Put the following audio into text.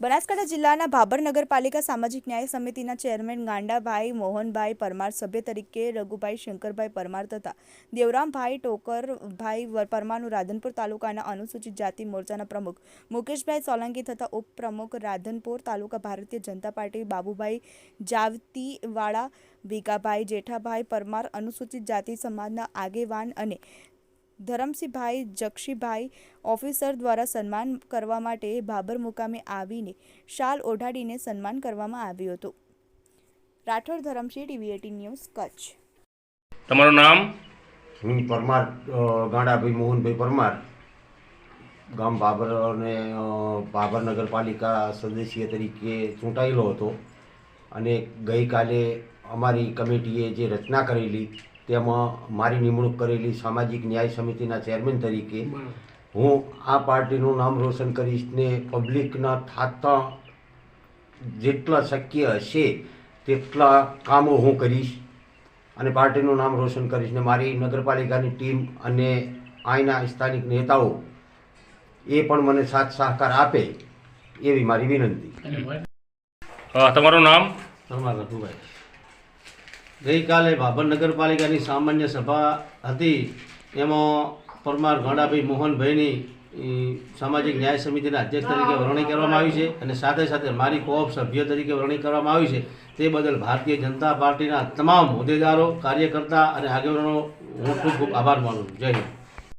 બનાસકાંઠા જિલ્લાના ભાભર નગરપાલિકા સામાજિક ન્યાય સમિતિના ચેરમેન ગાંડાભાઈ મોહનભાઈ પરમાર, સભ્ય તરીકે રઘુભાઈ શંકરભાઈ પરમાર તથા દેવરામભાઈ ટોકરભાઈ પરમારનું રાધનપુર તાલુકાના અનુસૂચિત જાતિ મોરચાના પ્રમુખ મુકેશભાઈ સોલંકી તથા ઉપપ્રમુખ રાધનપુર તાલુકા ભારતીય જનતા પાર્ટી બાબુભાઈ જાવતીવાળા, ભીખાભાઈ જેઠાભાઈ પરમાર, અનુસૂચિત જાતિ સમાજના આગેવાન અને ધરમસિંહભાઈ જક્ષીભાઈ ઓફિસર દ્વારા સન્માન કરવા માટે ભાબર મુકામે આવીને શાલ ઓઢાડીને સન્માન કરવામાં આવ્યું હતું. Rathod Dharamsinh TV eighteen news Kutch. તમારું નામ? હું પરમાર ગાંડાભાઈ મોહનભાઈ પરમાર. ગામ બાબર અને બાબર નગરપાલિકા સદસ્ય તરીકે ચૂંટાયેલો હતો. અને ગઈકાલે અમારી કમિટીએ જે રચના કરેલી તેમાં મારી નિમણૂક કરેલી સામાજિક ન્યાય સમિતિના ચેરમેન તરીકે હું આ પાર્ટીનું નામ રોશન કરીશ ને પબ્લિકના થાતા જેટલા શક્ય હશે તેટલા કામો હું કરીશ અને પાર્ટીનું નામ રોશન કરીશ ને મારી નગરપાલિકાની ટીમ અને અહીંના સ્થાનિક નેતાઓ એ પણ મને સાથ સહકાર આપે એવી મારી વિનંતી. તમારું નામ? પરમાર રઘુભાઈ ગઈકાલે ભાભર નગરપાલિકાની સામાન્ય સભા હતી. એમાં પરમાર ગાંડાભાઈ મોહનભાઈની સામાજિક ન્યાય સમિતિના અધ્યક્ષ તરીકે વરણી કરવામાં આવી છે અને સાથે સાથે મારી કોઓપ સભ્ય તરીકે વરણી કરવામાં આવી છે. તે બદલ ભારતીય જનતા પાર્ટીના તમામ હોદ્દેદારો કાર્યકર્તા અને આગેવાનો હું ખૂબ ખૂબ આભાર માનું છું. જય હિન્દ.